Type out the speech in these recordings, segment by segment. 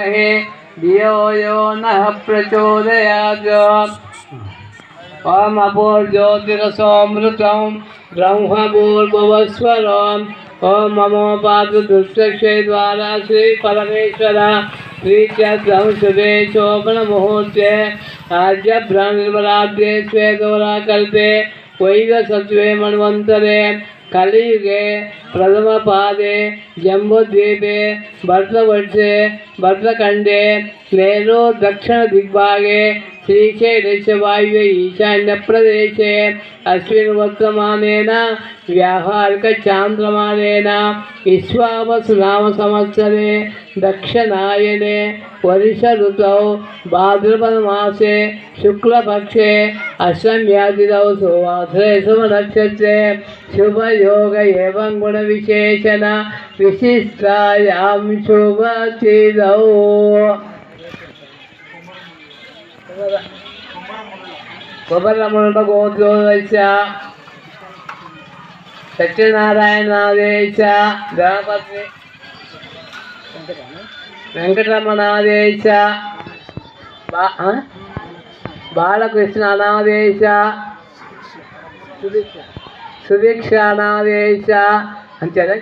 महे धियो यो नः प्रचोदयात्। अमभोर्ज्योतिरसोऽमृतं ब्रह्मभूर्भुवस्वरम् ॐ ममो मुहूर्त आज श्रीचक्रंसुदेशोपणमुहूर्ते आर्यभ्रनिर्मलाब्धे स्वे वैद वैगसत्वे मन्वन्तरे कलियुगे प्रथमपादे जम्बुद्वीपे भद्रवर्षे भद्रखण्डे नेरो दक्षिणदिग्भागे श्रीशैलस्य वायुव्य ईशान्यप्रदेशे अस्मिन् वर्तमानेन व्यावहारिकचान्द्रमानेन विश्वावसुनामसंवत्सरे दक्षिणायने वर्ष ऋतौ भाद्रपदमासे शुक्लपक्षे अष्टम्यादितौ सुवासरे శుభయోగ ఏవం గుణ విశేషణ విశిష్టాయాం శుభతిదౌ సుబ్రహ్మణ్య గోత్రోదశ సత్యనారాయణాదేశ గణపతి వెంకటరమణాదేశ బాలకృష్ణ అనాదేశ సుదీక్ష అంతేనా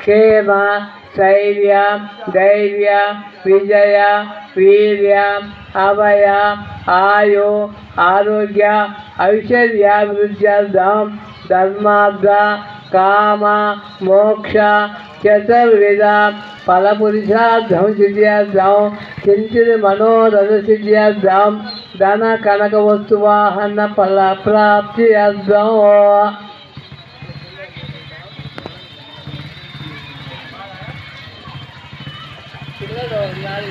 క్షేమ స్థైర్య ధైర్య విజయ వీర్య అభయ ఆయు ఆరోగ్య ఐశ్వర్యాభివృద్ధ్యర్థం ధర్మార్థ కామ మోక్ష చతుర్విధ ఫలపురుషార్థం సిద్ధ్యర్థం కించిత్ మనోరథ సిద్ధ్యర్థం ధన కనక వస్తువాహన ఫల ప్రాప్తి అర్థం పిల్లలు ఉన్నారు